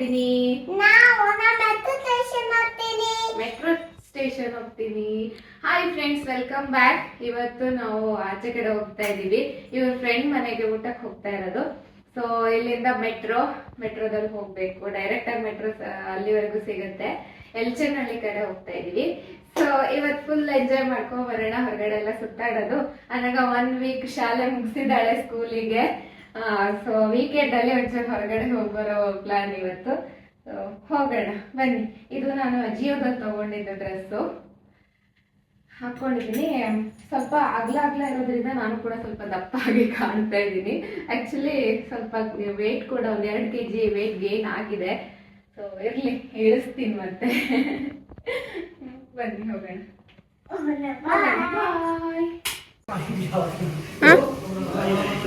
ಇದ್ದೀನಿ ನಾವು metro station ಹೋಗ್ತೀನಿ. ಮೆಟ್ರೋ ಸ್ಟೇಷನ್ ಹೋಗ್ತೀನಿ. ಹಾಯ್ ಫ್ರೆಂಡ್ಸ್ ವೆಲ್ಕಮ್ ಬ್ಯಾಕ್ ಇವತ್ತು ನಾವು ಆಚೆ ಕಡೆ ಹೋಗ್ತಾ ಇದೀವಿ ಇವ್ರ ಫ್ರೆಂಡ್ ಮನೆಗೆ ಊಟಕ್ಕೆ ಹೋಗ್ತಾ ಇರೋದು. ಸೊ ಇಲ್ಲಿಂದ ಮೆಟ್ರೋ ಮೆಟ್ರೋದಲ್ಲಿ ಹೋಗ್ಬೇಕು. ಡೈರೆಕ್ಟ್ ಆಗಿ ಮೆಟ್ರೋ ಅಲ್ಲಿವರೆಗೂ ಸಿಗುತ್ತೆ. ಎಲ್ಚನಹಳ್ಳಿ ಕಡೆ ಹೋಗ್ತಾ ಇದೀವಿ ಸೊ ಇವತ್ ಫುಲ್ ಎಂಜಾಯ್ ಮಾಡ್ಕೊಂಡ್ ಬರೋಣ. ಹೊರಗಡೆ ಎಲ್ಲ ಸುತ್ತಾಡೋದು. ಅನಾಗ ಒನ್ ವೀಕ್ ಶಾಲೆ ಮುಗಿಸಿದ್ದಾಳೆ ಸ್ಕೂಲಿಗೆ ಸೊ ವೀಕೆಂಡ್ ಅಲ್ಲಿ ಒಂಚೂರು ಹೊರಗಡೆ ಹೋಗ್ಬರೋ ಪ್ಲಾನ್ ಇವತ್ತು. ಹೋಗೋಣ ಬನ್ನಿ. ಇದು ನಾನು ಅಜಿಯೋದಲ್ಲಿ ತಗೊಂಡಿದ್ದ ಡ್ರೆಸ್ಸು ಹಾಕೊಂಡಿದ್ದೀನಿ. ಸ್ವಲ್ಪ ಅಗ್ಲ ಅಗ್ಲ ಇರೋದ್ರಿಂದ ನಾನು ಕೂಡ ಸ್ವಲ್ಪ ದಪ್ಪ ಆಗಿ ಕಾಣ್ತಾ ಇದ್ದೀನಿ. ಆ್ಯಕ್ಚುಲಿ ಸ್ವಲ್ಪ ವೆಯ್ಟ್ ಕೂಡ ಒಂದು ಎರಡು ಕೆ ಜಿ ವೆಯ್ಟ್ ಗೇನ್ ಆಗಿದೆ. ಸೊ ಇರಲಿ ಇಳಿಸ್ತೀನಿ ಮತ್ತೆ. ಬನ್ನಿ ಹೋಗೋಣ.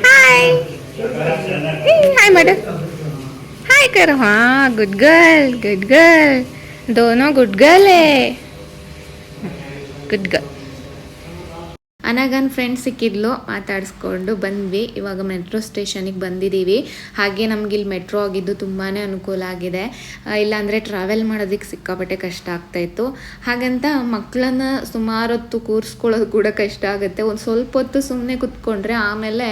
ಬಾಯ್ हाय मदर हाय करो हाँ गुड गर्ल गुड गर्ल दोनों गुड गर्ल है. गुड गर्ल ಅನಗನ್ ಫ್ರೆಂಡ್ ಸಿಕ್ಕಿದ್ಲು ಮಾತಾಡಿಸ್ಕೊಂಡು ಬಂದ್ವಿ. ಇವಾಗ ಮೆಟ್ರೋ ಸ್ಟೇಷನಿಗೆ ಬಂದಿದ್ದೀವಿ ಹಾಗೆ ನಮ್ಗೆ ಇಲ್ಲಿ ಮೆಟ್ರೋ ಆಗಿದ್ದು ತುಂಬಾ ಅನುಕೂಲ ಆಗಿದೆ. ಇಲ್ಲಾಂದರೆ ಟ್ರಾವೆಲ್ ಮಾಡೋದಕ್ಕೆ ಸಿಕ್ಕಾಪಟ್ಟೆ ಕಷ್ಟ ಆಗ್ತಾಯಿತ್ತು ಹಾಗಂತ ಮಕ್ಕಳನ್ನ ಸುಮಾರು ಹೊತ್ತು ಕೂರಿಸ್ಕೊಳ್ಳೋದು ಕೂಡ ಕಷ್ಟ ಆಗುತ್ತೆ. ಒಂದು ಸ್ವಲ್ಪ ಹೊತ್ತು ಸುಮ್ಮನೆ ಕುತ್ಕೊಂಡ್ರೆ ಆಮೇಲೆ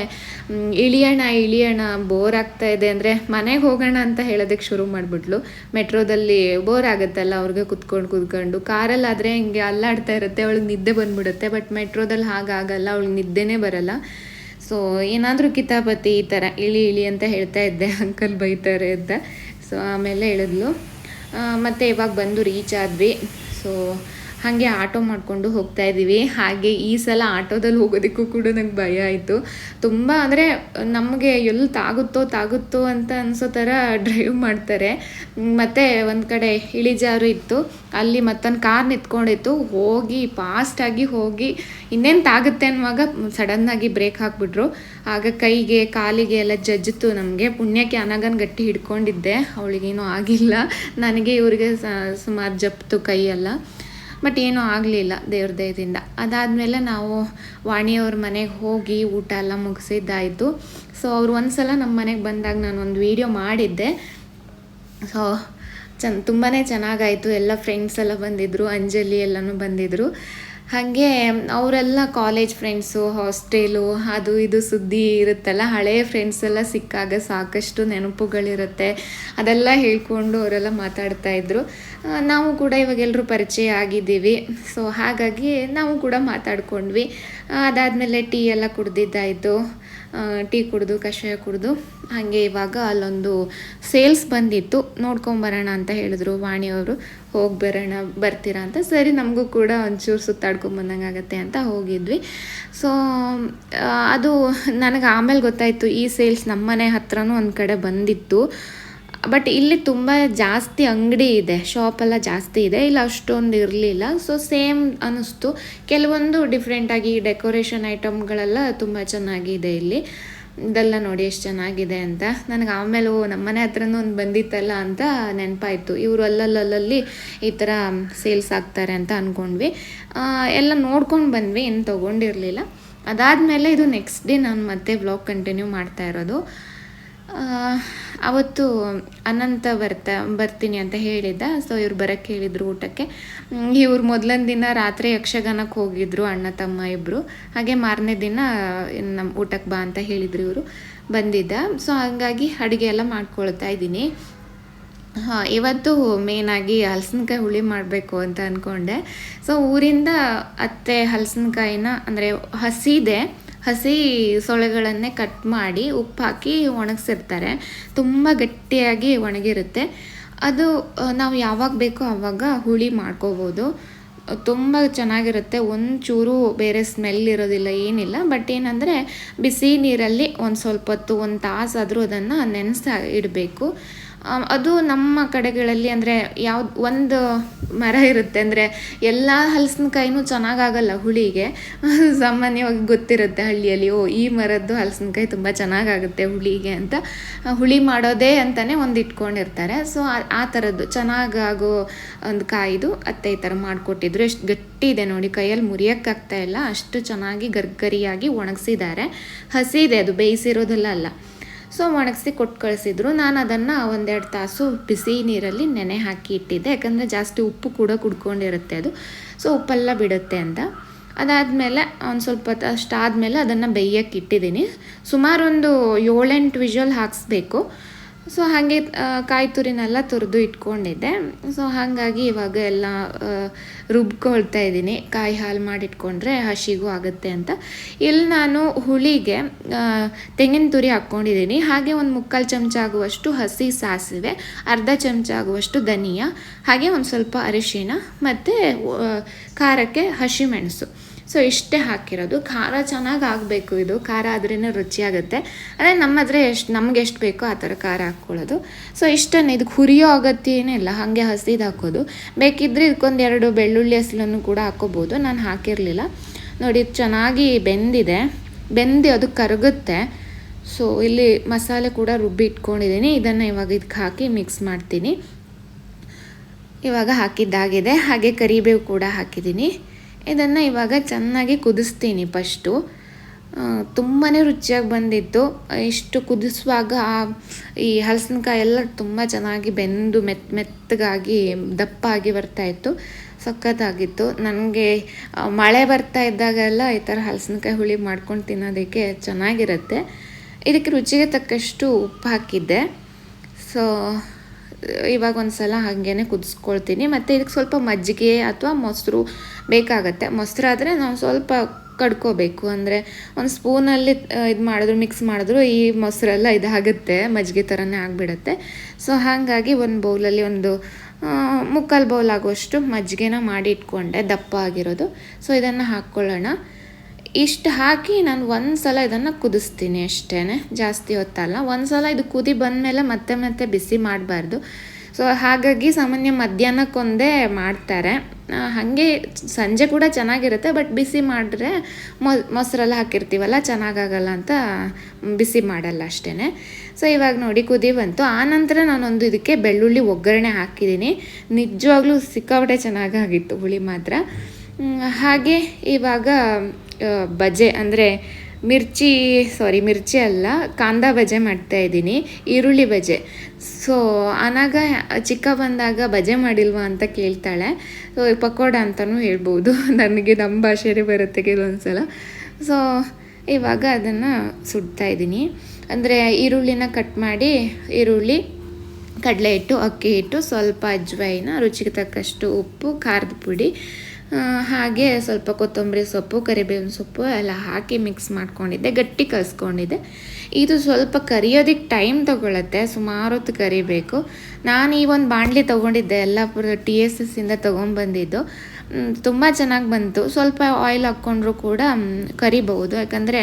ಇಳಿಯೋಣ ಇಳಿಯೋಣ ಬೋರ್ ಆಗ್ತಾ ಇದೆ ಅಂದರೆ ಮನೆಗೆ ಹೋಗೋಣ ಅಂತ ಹೇಳೋದಕ್ಕೆ ಶುರು ಮಾಡಿಬಿಟ್ಲು. ಮೆಟ್ರೋದಲ್ಲಿ ಬೋರ್ ಆಗುತ್ತಲ್ಲ ಅವ್ರಿಗೆ ಕುತ್ಕೊಂಡು ಕುತ್ಕೊಂಡು. ಕಾರಲ್ಲಾದರೆ ಹಿಂಗೆ ಅಲ್ಲಾಡ್ತಾ ಇರುತ್ತೆ, ಅವಳಿಗೆ ನಿದ್ದೆ ಬಂದ್ಬಿಡುತ್ತೆ. ಬಟ್ ಮೆಟ್ರೋದಲ್ಲಿ ಹಾಗಾಗಲ್ಲ ಅವಳಿಗೆ ನಿದ್ದೆನೇ ಬರಲ್ಲ. ಸೊ ಏನಾದರೂ ಕಿತಾಪತಿ ಈ ಥರ ಇಳಿ ಇಳಿ ಅಂತ ಹೇಳ್ತಾ ಇದ್ದೆ, ಅಂಕಲ್ ಬೈತಾರೆ ಅಂತ. ಸೊ ಆಮೇಲೆ ಹೇಳಿದ್ಲು. ಮತ್ತೆ ಇವಾಗ ಬಂದು ರೀಚ್ ಆದ್ವಿ. ಸೊ ಹಾಗೆ ಆಟೋ ಮಾಡಿಕೊಂಡು ಹೋಗ್ತಾ ಇದ್ದೀವಿ. ಹಾಗೆ ಈ ಸಲ ಆಟೋದಲ್ಲಿ ಹೋಗೋದಕ್ಕೂ ಕೂಡ ನಂಗೆ ಭಯ ಆಯಿತು. ತುಂಬ ಅಂದರೆ ನಮಗೆ ಎಲ್ಲಿ ತಾಗುತ್ತೋ ತಾಗುತ್ತೋ ಅಂತ ಅನಿಸೋ ಥರ ಡ್ರೈವ್ ಮಾಡ್ತಾರೆ. ಮತ್ತು ಒಂದು ಕಡೆ ಇಳಿಜಾರು ಇತ್ತು. ಅಲ್ಲಿ ಮತ್ತೊಂದು ಕಾರ್ ನಿಂತ್ಕೊಂಡಿತ್ತು. ಹೋಗಿ ಫಾಸ್ಟಾಗಿ ಹೋಗಿ ಇನ್ನೇನು ತಾಗುತ್ತೆ ಅನ್ನುವಾಗ ಸಡನ್ನಾಗಿ ಬ್ರೇಕ್ ಹಾಕ್ಬಿಟ್ರು. ಆಗ ಕೈಗೆ, ಕಾಲಿಗೆ ಎಲ್ಲ ಜಜ್ಜಿತು ನಮಗೆ. ಪುಣ್ಯಕ್ಕೆ ಅನಗನ್ ಗಟ್ಟಿ ಹಿಡ್ಕೊಂಡಿದ್ದೆ. ಅವಳಿಗೇನೂ ಆಗಿಲ್ಲ. ನನಗೆ ಇವರಿಗೆ ಸುಮಾರು ಜಪ್ತು ಕೈಯೆಲ್ಲ. ಬಟ್ ಏನೂ ಆಗಲಿಲ್ಲ ದೇವ್ರ ದಯದಿಂದ. ಅದಾದಮೇಲೆ ನಾವು ವಾಣಿಯವ್ರ ಮನೆಗೆ ಹೋಗಿ ಊಟ ಎಲ್ಲ ಮುಗಿಸಿದ್ದಾಯಿತು. ಸೊ ಅವ್ರು ಒಂದು ಸಲ ನಮ್ಮ ಮನೆಗೆ ಬಂದಾಗ ನಾನು ಒಂದು ವೀಡಿಯೋ ಮಾಡಿದ್ದೆ. ಸೊ ಚೆನ್ನ ತುಂಬಾ ಚೆನ್ನಾಗಾಯಿತು. ಎಲ್ಲ ಫ್ರೆಂಡ್ಸ್ ಎಲ್ಲ ಬಂದಿದ್ದರು ಅಂಜಲಿ ಎಲ್ಲನೂ ಬಂದಿದ್ದರು ಹಾಗೆ ಅವರೆಲ್ಲ ಕಾಲೇಜ್ ಫ್ರೆಂಡ್ಸು ಹಾಸ್ಟೆಲು ಅದು ಇದು ಸುದ್ದಿ ಇರುತ್ತಲ್ಲ ಹಳೆಯ ಫ್ರೆಂಡ್ಸ್ ಎಲ್ಲ ಸಿಕ್ಕಾಗ ಸಾಕಷ್ಟು ನೆನಪುಗಳಿರುತ್ತೆ. ಅದೆಲ್ಲ ಹೇಳ್ಕೊಂಡು ಅವರೆಲ್ಲ ಮಾತಾಡ್ತಾ ಇದ್ರು. ನಾವು ಕೂಡ ಇವಾಗ ಎಲ್ಲರೂ ಪರಿಚಯ ಆಗಿದ್ದೀವಿ. ಸೊ ಹಾಗಾಗಿ ನಾವು ಕೂಡ ಮಾತಾಡ್ಕೊಂಡ್ವಿ. ಅದಾದಮೇಲೆ ಟೀ ಎಲ್ಲ ಕುಡ್ದಿದ್ದಾಯಿತು. ಟೀ ಕುಡಿದು, ಕಷಾಯ ಕುಡಿದು, ಹಾಗೆ ಇವಾಗ ಅಲ್ಲೊಂದು ಸೇಲ್ಸ್ ಬಂದಿತ್ತು. ನೋಡ್ಕೊಂಬರೋಣ ಅಂತ ಹೇಳಿದ್ರು ವಾಣಿಯವರು ಹೋಗಿ ಬರೋಣ, ಬರ್ತೀರಾ ಅಂತ. ಸರಿ, ನಮಗೂ ಕೂಡ ಒಂಚೂರು ಸುತ್ತಾಡ್ಕೊಂಬಂದಂಗೆ ಆಗುತ್ತೆ ಅಂತ ಹೋಗಿದ್ವಿ. ಸೊ ಅದು ನನಗೆ ಆಮೇಲೆ ಗೊತ್ತಾಯಿತು, ಈ ಸೇಲ್ಸ್ ನಮ್ಮನೆ ಹತ್ರನೂ ಒಂದು ಕಡೆ ಬಂದಿತ್ತು. ಬಟ್ ಇಲ್ಲಿ ತುಂಬ ಜಾಸ್ತಿ ಅಂಗಡಿ ಇದೆ. ಶಾಪೆಲ್ಲ ಜಾಸ್ತಿ ಇದೆ. ಇಲ್ಲಿ ಅಷ್ಟೊಂದು ಇರಲಿಲ್ಲ. ಸೊ ಸೇಮ್ ಅನ್ನಿಸ್ತು. ಕೆಲವೊಂದು ಡಿಫ್ರೆಂಟಾಗಿ ಡೆಕೋರೇಷನ್ ಐಟಮ್ಗಳೆಲ್ಲ ತುಂಬ ಚೆನ್ನಾಗಿದೆ ಇಲ್ಲಿ. ಇದೆಲ್ಲ ನೋಡಿ ಎಷ್ಟು ಚೆನ್ನಾಗಿದೆ ಅಂತ. ನನಗೆ ಆಮೇಲೆ, ಓ ನಮ್ಮನೆ ಹತ್ರನೂ ಒಂದು ಬಂದಿತ್ತಲ್ಲ ಅಂತ ನೆನಪಾಯಿತು. ಇವರು ಅಲ್ಲಲ್ಲಲ್ಲಿ ಈ ಥರ ಸೇಲ್ಸ್ ಆಗ್ತಾರೆ ಅಂತ ಅಂದ್ಕೊಂಡ್ವಿ ಎಲ್ಲ ನೋಡ್ಕೊಂಡು ಬಂದ್ವಿ. ಏನು ತೊಗೊಂಡಿರಲಿಲ್ಲ. ಅದಾದಮೇಲೆ ಇದು ನೆಕ್ಸ್ಟ್ ಡೇ ನಾನು ಮತ್ತೆ ವ್ಲಾಗ್ ಕಂಟಿನ್ಯೂ ಮಾಡ್ತಾ ಇರೋದು. ಅವತ್ತು ಅನಂತ ಬರ್ತಾ, ಬರ್ತೀನಿ ಅಂತ ಹೇಳಿದ್ದ. ಸೊ ಇವ್ರು ಬರೋಕ್ಕೆ ಹೇಳಿದರು ಊಟಕ್ಕೆ. ಇವ್ರು ಮೊದಲನೇ ದಿನ ರಾತ್ರಿ ಯಕ್ಷಗಾನಕ್ಕೆ ಹೋಗಿದ್ರು ಅಣ್ಣ, ತಮ್ಮ ಇಬ್ಬರು ಹಾಗೆ ಮಾರನೇ ದಿನ ನಮ್ಮ ಊಟಕ್ಕೆ ಬಾ ಅಂತ ಹೇಳಿದರು ಇವರು. ಬಂದಿದ್ದ. ಸೊ ಹಾಗಾಗಿ ಅಡುಗೆ ಎಲ್ಲ ಮಾಡ್ಕೊಳ್ತಾ ಇದ್ದೀನಿ. ಹಾಂ, ಇವತ್ತು ಮೇನಾಗಿ ಹಲಸಿನಕಾಯಿ ಹುಳಿ ಮಾಡಬೇಕು ಅಂತ ಅಂದ್ಕೊಂಡೆ ಸೊ ಊರಿಂದ ಅತ್ತೆ ಹಲಸಿನಕಾಯಿನ, ಅಂದರೆ ಹಸಿದೆ. ಹಸಿ ಸೊಳೆಗಳನ್ನೇ ಕಟ್ ಮಾಡಿ ಉಪ್ಪು ಹಾಕಿ ಒಣಗಿಸಿರ್ತಾರೆ. ತುಂಬ ಗಟ್ಟಿಯಾಗಿ ಒಣಗಿರುತ್ತೆ. ಅದು ನಾವು ಯಾವಾಗ ಬೇಕೋ ಆವಾಗ ಹುಳಿ ಮಾಡ್ಕೋಬೋದು. ತುಂಬ ಚೆನ್ನಾಗಿರುತ್ತೆ. ಒಂಚೂರು ಚೂರು ಬೇರೆ ಸ್ಮೆಲ್ ಇರೋದಿಲ್ಲ, ಏನಿಲ್ಲ. ಬಟ್ ಏನಂದರೆ, ಬಿಸಿ ನೀರಲ್ಲಿ ಒಂದು ಸ್ವಲ್ಪ ಹೊತ್ತು, ಒಂದು ತಾಸಾದರೂ ಅದನ್ನು ನೆನೆಸ ಇಡಬೇಕು. ಅದು ನಮ್ಮ ಕಡೆಗಳಲ್ಲಿ ಅಂದರೆ ಯಾವ್ದು, ಒಂದು ಮರ ಇರುತ್ತೆ ಅಂದರೆ ಎಲ್ಲ ಹಲಸಿನಕಾಯಿನೂ ಚೆನ್ನಾಗಾಗಲ್ಲ ಹುಳಿಗೆ. ಸಾಮಾನ್ಯವಾಗಿ ಗೊತ್ತಿರುತ್ತೆ ಹಳ್ಳಿಯಲ್ಲಿ, ಓ, ಈ ಮರದ್ದು ಹಲಸಿನಕಾಯಿ ತುಂಬ ಚೆನ್ನಾಗಾಗುತ್ತೆ ಹುಳಿಗೆ ಅಂತ. ಹುಳಿ ಮಾಡೋದೇ ಅಂತಲೇ ಒಂದು ಇಟ್ಕೊಂಡಿರ್ತಾರೆ. ಸೊ ಆ ಥರದ್ದು ಚೆನ್ನಾಗಾಗೋ ಒಂದು ಕಾಯ್ದು ಅತ್ತೆ ಈ ಥರ ಮಾಡಿಕೊಟ್ಟಿದ್ರು. ಎಷ್ಟು ಗಟ್ಟಿ ಇದೆ ನೋಡಿ, ಕೈಯಲ್ಲಿ ಮುರಿಯೋಕ್ಕಾಗ್ತಾ ಇಲ್ಲ. ಅಷ್ಟು ಚೆನ್ನಾಗಿ ಗರ್ಗರಿಯಾಗಿ ಒಣಗಿಸಿದ್ದಾರೆ. ಹಸಿ ಇದೆ, ಅದು ಬೇಯಿಸಿರೋದೆಲ್ಲ ಅಲ್ಲ. ಸೊ ಒಣಗಿಸಿ ಕೊಟ್ಟು ಕಳಿಸಿದ್ರು. ನಾನು ಅದನ್ನು ಒಂದೆರಡು ತಾಸು ಬಿಸಿ ನೀರಲ್ಲಿ ನೆನೆ ಹಾಕಿ ಇಟ್ಟಿದ್ದೆ. ಯಾಕಂದರೆ ಜಾಸ್ತಿ ಉಪ್ಪು ಕೂಡ ಕುಡ್ಕೊಂಡಿರುತ್ತೆ ಅದು. ಸೊ ಉಪ್ಪೆಲ್ಲ ಬಿಡುತ್ತೆ ಅಂತ. ಅದಾದಮೇಲೆ ಒಂದು ಸ್ವಲ್ಪ ಅಷ್ಟಾದಮೇಲೆ ಅದನ್ನು ಬೇಯಕ್ಕೆ ಇಟ್ಟಿದ್ದೀನಿ. ಸುಮಾರು ಒಂದು ಏಳೆಂಟು ವಿಜುವಲ್ ಹಾಕಿಸ್ಬೇಕು. ಸೊ ಹಾಗೆ ಕಾಯಿ ತುರಿನೆಲ್ಲ ತುರಿದು ಇಟ್ಕೊಂಡಿದ್ದೆ. ಸೊ ಹಾಗಾಗಿ ಇವಾಗ ಎಲ್ಲ ರುಬ್ಕೊಳ್ತಾ ಇದ್ದೀನಿ. ಕಾಯಿ ಹಾಲು ಮಾಡಿಟ್ಕೊಂಡ್ರೆ ಹಸಿಗೂ ಆಗುತ್ತೆ ಅಂತ. ಇಲ್ಲಿ ನಾನು ಹುಳಿಗೆ ತೆಂಗಿನ ತುರಿ ಹಾಕ್ಕೊಂಡಿದ್ದೀನಿ. ಹಾಗೆ ಒಂದು ಮುಕ್ಕಾಲು ಚಮಚ ಆಗುವಷ್ಟು ಹಸಿ ಸಾಸಿವೆ, ಅರ್ಧ ಚಮಚ ಆಗುವಷ್ಟು ಧನಿಯಾ, ಹಾಗೆ ಒಂದು ಸ್ವಲ್ಪ ಅರಿಶಿನ ಮತ್ತು ಖಾರಕ್ಕೆ ಹಸಿಮೆಣಸು. ಸೊ ಇಷ್ಟೇ ಹಾಕಿರೋದು. ಖಾರ ಚೆನ್ನಾಗಿ ಆಗಬೇಕು ಇದು. ಖಾರ ಆದ್ರೇ ರುಚಿಯಾಗುತ್ತೆ. ಅದೇ ನಮ್ಮ ಹತ್ರ ಎಷ್ಟು, ನಮ್ಗೆ ಎಷ್ಟು ಬೇಕೋ ಆ ಥರ ಖಾರ ಹಾಕ್ಕೊಳ್ಳೋದು. ಸೊ ಇಷ್ಟನ್ನು ಇದಕ್ಕೆ ಹುರಿಯೋ ಇಲ್ಲ. ಹಾಗೆ ಹಸಿದು ಹಾಕೋದು. ಬೇಕಿದ್ದರೆ ಇದಕ್ಕೊಂದು ಎರಡು ಬೆಳ್ಳುಳ್ಳಿ ಹಸಲನ್ನು ಕೂಡ ಹಾಕೋಬೋದು. ನಾನು ಹಾಕಿರಲಿಲ್ಲ. ನೋಡಿ, ಚೆನ್ನಾಗಿ ಬೆಂದಿದೆ. ಬೆಂದು ಅದು ಕರಗುತ್ತೆ. ಸೊ ಇಲ್ಲಿ ಮಸಾಲೆ ಕೂಡ ರುಬ್ಬಿ ಇಟ್ಕೊಂಡಿದ್ದೀನಿ. ಇದನ್ನು ಇವಾಗ ಇದಕ್ಕೆ ಹಾಕಿ ಮಿಕ್ಸ್ ಮಾಡ್ತೀನಿ. ಇವಾಗ ಹಾಕಿದ್ದಾಗಿದೆ. ಹಾಗೆ ಕರಿಬೇವು ಕೂಡ ಹಾಕಿದ್ದೀನಿ. ಇದನ್ನು ಇವಾಗ ಚೆನ್ನಾಗಿ ಕುದಿಸ್ತೀನಿ ಫಸ್ಟು ತುಂಬಾ ರುಚಿಯಾಗಿ ಬಂದಿತ್ತು. ಇಷ್ಟು ಕುದಿಸುವಾಗ ಈ ಹಲಸಿನಕಾಯಿ ಎಲ್ಲ ತುಂಬ ಚೆನ್ನಾಗಿ ಬೆಂದು ಮೆತ್ ಮೆತ್ತಗಾಗಿ ದಪ್ಪಾಗಿ ಬರ್ತಾಯಿತ್ತು ಸಖತ್ತಾಗಿತ್ತು. ನನಗೆ ಮಳೆ ಬರ್ತಾ ಇದ್ದಾಗೆಲ್ಲ ಈ ಥರ ಹಲಸಿನಕಾಯಿ ಹುಳಿ ಮಾಡ್ಕೊಂಡು ತಿನ್ನೋದಕ್ಕೆ ಚೆನ್ನಾಗಿರುತ್ತೆ. ಇದಕ್ಕೆ ರುಚಿಗೆ ತಕ್ಕಷ್ಟು ಉಪ್ಪು ಹಾಕಿದ್ದೆ. ಸೊ ಇವಾಗ ಒಂದು ಸಲ ಹಾಗೇ ಕುದಿಸ್ಕೊಳ್ತೀನಿ. ಮತ್ತು ಇದಕ್ಕೆ ಸ್ವಲ್ಪ ಮಜ್ಜಿಗೆ ಅಥವಾ ಮೊಸರು ಬೇಕಾಗತ್ತೆ. ಮೊಸರಾದರೆ ನಾವು ಸ್ವಲ್ಪ ಕಡ್ಕೋಬೇಕು. ಅಂದರೆ ಒಂದು ಸ್ಪೂನಲ್ಲಿ ಇದು ಮಾಡಿದ್ರು ಮಿಕ್ಸ್ ಮಾಡಿದ್ರು ಈ ಮೊಸರೆಲ್ಲ ಇದಾಗುತ್ತೆ. ಮಜ್ಜಿಗೆ ಥರನೇ ಆಗಿಬಿಡುತ್ತೆ. ಸೊ ಹಾಗಾಗಿ ಒಂದು ಬೌಲಲ್ಲಿ ಒಂದು ಮುಕ್ಕಾಲು ಬೌಲ್ ಆಗುವಷ್ಟು ಮಜ್ಜಿಗೆನ ಮಾಡಿ ಇಟ್ಕೊಂಡೆ. ದಪ್ಪ ಆಗಿರೋದು. ಸೊ ಇದನ್ನು ಹಾಕ್ಕೊಳ್ಳೋಣ ಇಷ್ಟು ಹಾಕಿ ನಾನು ಒಂದು ಸಲ ಇದನ್ನು ಕುದಿಸ್ತೀನಿ ಅಷ್ಟೇ ಜಾಸ್ತಿ ಹೊತ್ತಲ್ಲ. ಒಂದು ಸಲ ಇದು ಕುದಿ ಬಂದಮೇಲೆ ಮತ್ತೆ ಮತ್ತೆ ಬಿಸಿ ಮಾಡಬಾರ್ದು. ಸೊ ಹಾಗಾಗಿ ಸಾಮಾನ್ಯ ಮಧ್ಯಾಹ್ನಕ್ಕೊಂದೇ ಮಾಡ್ತಾರೆ. ಆ, ಹಾಗೆ ಸಂಜೆ ಕೂಡ ಚೆನ್ನಾಗಿರುತ್ತೆ ಬಟ್ ಬಿಸಿ ಮಾಡಿದ್ರೆ ಮೊಸರೆಲ್ಲ ಹಾಕಿರ್ತೀವಲ್ಲ ಚೆನ್ನಾಗಾಗಲ್ಲ ಅಂತ ಬಿಸಿ ಮಾಡಲ್ಲ ಅಷ್ಟೇ ಸೊ ಇವಾಗ ನೋಡಿ ಕುದಿ ಬಂತು. ಆನಂತರ ನಾನೊಂದು ಇದಕ್ಕೆ ಬೆಳ್ಳುಳ್ಳಿ ಒಗ್ಗರಣೆ ಹಾಕಿದ್ದೀನಿ. ನಿಜವಾಗ್ಲೂ ಸಿಕ್ಕಾಪಟ್ಟೆ ಚೆನ್ನಾಗಾಗಿತ್ತು ಹುಳಿ ಮಾತ್ರ. ಹಾಗೆ ಇವಾಗ ಆ, ಬಜೆ ಅಂದರೆ ಮಿರ್ಚಿ ಸಾರಿ ಮಿರ್ಚಿ ಅಲ್ಲ, ಕಾಂದ ಬಜೆ ಮಾಡ್ತಾ ಇದ್ದೀನಿ, ಈರುಳ್ಳಿ ಬಜೆ. ಸೊ ಅನಾಗ ಚಿಕ್ಕ ಬಂದಾಗ ಬಜೆ ಮಾಡಿಲ್ವಾ ಅಂತ ಕೇಳ್ತಾಳೆ. ಸೊ ಪಕೋಡ ಅಂತಲೂ ಹೇಳ್ಬೋದು. ನನಗೆ ನಮ್ಮ ಭಾಷೆಯೇ ಬರುತ್ತೆ ಕೆಲವೊಂದು ಸಲ ಸೊ ಇವಾಗ ಅದನ್ನು ಸುಡ್ತಾ ಇದ್ದೀನಿ. ಅಂದರೆ ಈರುಳ್ಳಿನ ಕಟ್ ಮಾಡಿ, ಈರುಳ್ಳಿ, ಕಡಲೆ ಹಿಟ್ಟು, ಅಕ್ಕಿ ಹಿಟ್ಟು, ಸ್ವಲ್ಪ ಅಜ್ವಾಯಿನ, ರುಚಿಗೆ ತಕ್ಕಷ್ಟು ಉಪ್ಪು, ಖಾರದ ಪುಡಿ ಹಾಗೆ ಸ್ವಲ್ಪ ಕೊತ್ತಂಬರಿ ಸೊಪ್ಪು, ಕರಿಬೇವಿನ ಸೊಪ್ಪು ಎಲ್ಲ ಹಾಕಿ ಮಿಕ್ಸ್ ಮಾಡ್ಕೊಂಡಿದ್ದೆ, ಗಟ್ಟಿ ಕಲಿಸ್ಕೊಂಡಿದ್ದೆ. ಇದು ಸ್ವಲ್ಪ ಕರಿಯೋದಕ್ಕೆ ಟೈಮ್ ತೊಗೊಳತ್ತೆ, ಸುಮಾರು ಹೊತ್ತು ಕರಿಬೇಕು. ನಾನು ಈ ಒಂದು ಬಾಣಲಿ ತೊಗೊಂಡಿದ್ದೆ ಎಲ್ಲ ಟಿ ಎಸ್ ಎಸ್ಸಿಂದ ತೊಗೊಂಬಂದಿದ್ದು. ತುಂಬ ಚೆನ್ನಾಗಿ ಬಂತು. ಸ್ವಲ್ಪ ಆಯಿಲ್ ಹಾಕ್ಕೊಂಡ್ರೂ ಕೂಡ ಕರಿಬಹುದು. ಯಾಕಂದರೆ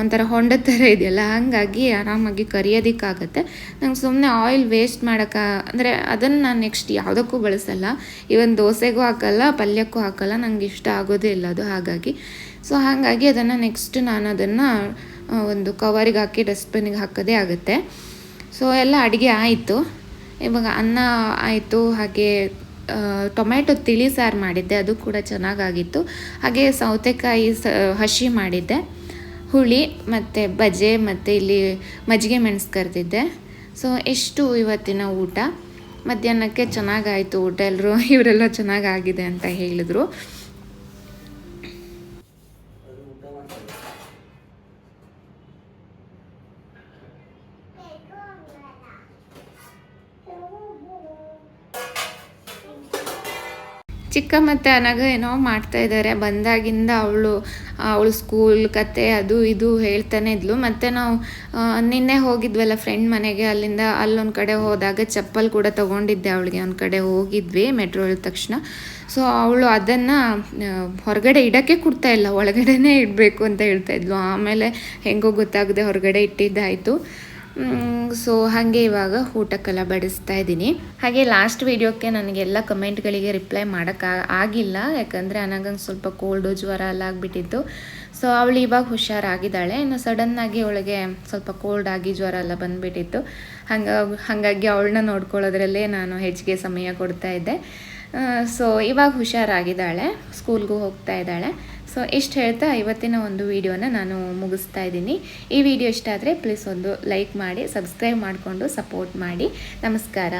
ಒಂಥರ ಹೊಂಡ ಥರ ಇದೆಯಲ್ಲ, ಹಾಗಾಗಿ ಆರಾಮಾಗಿ ಕರಿಯೋದಕ್ಕಾಗತ್ತೆ. ನಂಗೆ ಸುಮ್ಮನೆ ಆಯಿಲ್ ವೇಸ್ಟ್ ಮಾಡೋಕ್ಕೆ ಅಂದರೆ ಅದನ್ನು ನಾನು ನೆಕ್ಸ್ಟ್ ಯಾವುದಕ್ಕೂ ಬಳಸಲ್ಲ. ಇವನ್ ದೋಸೆಗೂ ಹಾಕಲ್ಲ, ಪಲ್ಯಕ್ಕೂ ಹಾಕಲ್ಲ, ನಂಗೆ ಇಷ್ಟ ಆಗೋದೇ ಇಲ್ಲ ಅದು, ಹಾಗಾಗಿ. ಸೊ ಹಾಗಾಗಿ ಅದನ್ನು ನೆಕ್ಸ್ಟ್ ನಾನು ಅದನ್ನು ಒಂದು ಕವರಿಗೆ ಹಾಕಿ ಡಸ್ಟ್ಬಿನ್ನಿಗೆ ಹಾಕೋದೇ ಆಗುತ್ತೆ. ಸೊ ಎಲ್ಲ ಅಡುಗೆ ಆಯಿತು. ಇವಾಗ ಅನ್ನ ಆಯಿತು, ಹಾಗೆ ಆ, ಟೊಮೆಟೊ ತಿಳಿ ಸಾರು ಮಾಡಿದ್ದೆ ಅದು ಕೂಡ ಚೆನ್ನಾಗಾಗಿತ್ತು. ಹಾಗೆ ಸೌತೆಕಾಯಿ ಸ ಹಸಿ ಮಾಡಿದ್ದೆ. ಹುಳಿ ಮತ್ತು ಬಜೆ ಮತ್ತು ಇಲ್ಲಿ ಮಜ್ಜಿಗೆ ಮೆಣಸು ಕರೆದಿದ್ದೆ. ಸೊ ಎಷ್ಟು ಇವತ್ತಿನ ಊಟ? ಮಧ್ಯಾಹ್ನಕ್ಕೆ ಚೆನ್ನಾಗಾಯಿತು ಊಟ ಎಲ್ಲರೂ ಇವರೆಲ್ಲ ಚೆನ್ನಾಗಾಗಿದೆ ಅಂತ ಹೇಳಿದರು. ಚಿಕ್ಕ ಮತ್ತು ಅನಗ ಏನೋ ಮಾಡ್ತಾ ಇದ್ದಾರೆ ಬಂದಾಗಿಂದ ಅವಳು ಅವಳು ಸ್ಕೂಲ್ ಕತೆ ಅದು ಇದು ಹೇಳ್ತಾನೆ ಇದ್ಲು. ಮತ್ತು ನಾವು ನಿನ್ನೆ ಹೋಗಿದ್ವಲ್ಲ ಫ್ರೆಂಡ್ ಮನೆಗೆ, ಅಲ್ಲಿಂದ ಅಲ್ಲೊಂದು ಕಡೆ ಹೋದಾಗ ಚಪ್ಪಲ್ ಕೂಡ ತಗೊಂಡಿದ್ದೆ ಅವಳಿಗೆ. ಒಂದು ಕಡೆ ಹೋಗಿದ್ವಿ ಮೆಟ್ರೋ ಇಳಿದ ತಕ್ಷಣ. ಸೊ ಅವಳು ಅದನ್ನು ಹೊರಗಡೆ ಇಡೋಕ್ಕೆ ಕೊಡ್ತಾ ಇಲ್ಲ. ಒಳಗಡೆನೇ ಇಡಬೇಕು ಅಂತ ಹೇಳ್ತಾ ಇದ್ಲು. ಆಮೇಲೆ ಹೆಂಗೋ ಗೊತ್ತಾಗದೆ ಹೊರಗಡೆ ಇಟ್ಟಿದ್ದಾಯಿತು. ಸೊ ಹಾಗೆ ಇವಾಗ ಊಟಕ್ಕೆಲ್ಲ ಬಡಿಸ್ತಾ ಇದ್ದೀನಿ. ಹಾಗೆ ಲಾಸ್ಟ್ ವೀಡಿಯೋಕ್ಕೆ ನನಗೆಲ್ಲ ಕಮೆಂಟ್ಗಳಿಗೆ ರಿಪ್ಲೈ ಮಾಡೋಕ್ಕೆ ಆಗಿಲ್ಲ. ಯಾಕಂದರೆ ನನಗಂಗೆ ಸ್ವಲ್ಪ ಕೋಲ್ಡು ಜ್ವರ ಎಲ್ಲ ಆಗಿಬಿಟ್ಟಿತ್ತು. ಸೊ ಅವಳು ಇವಾಗ ಹುಷಾರಾಗಿದ್ದಾಳೆ. ಇನ್ನು ಸಡನ್ನಾಗಿ ಅವಳಿಗೆ ಸ್ವಲ್ಪ ಕೋಲ್ಡ್ ಆಗಿ ಜ್ವರ ಎಲ್ಲ ಬಂದುಬಿಟ್ಟಿತ್ತು. ಹಂಗಾಗಿ ಹಾಗಾಗಿ ಅವಳನ್ನ ನೋಡ್ಕೊಳ್ಳೋದ್ರಲ್ಲೇ ನಾನು ಹೆಚ್ಚಿಗೆ ಸಮಯ ಕೊಡ್ತಾ ಇದ್ದೆ. ಸೊ ಇವಾಗ ಹುಷಾರಾಗಿದ್ದಾಳೆ ಸ್ಕೂಲ್ಗೂ ಹೋಗ್ತಾ ಇದ್ದಾಳೆ. ಸೊ ಇಷ್ಟು ಹೇಳ್ತಾ ಇವತ್ತಿನ ಒಂದು ವಿಡಿಯೋನ ನಾನು ಮುಗಿಸ್ತಾ ಇದ್ದೀನಿ. ಈ ವಿಡಿಯೋ ಇಷ್ಟ ಆದರೆ ಪ್ಲೀಸ್ ಒಂದು ಲೈಕ್ ಮಾಡಿ ಸಬ್ಸ್ಕ್ರೈಬ್ ಮಾಡಿಕೊಂಡು ಸಪೋರ್ಟ್ ಮಾಡಿ. ನಮಸ್ಕಾರ.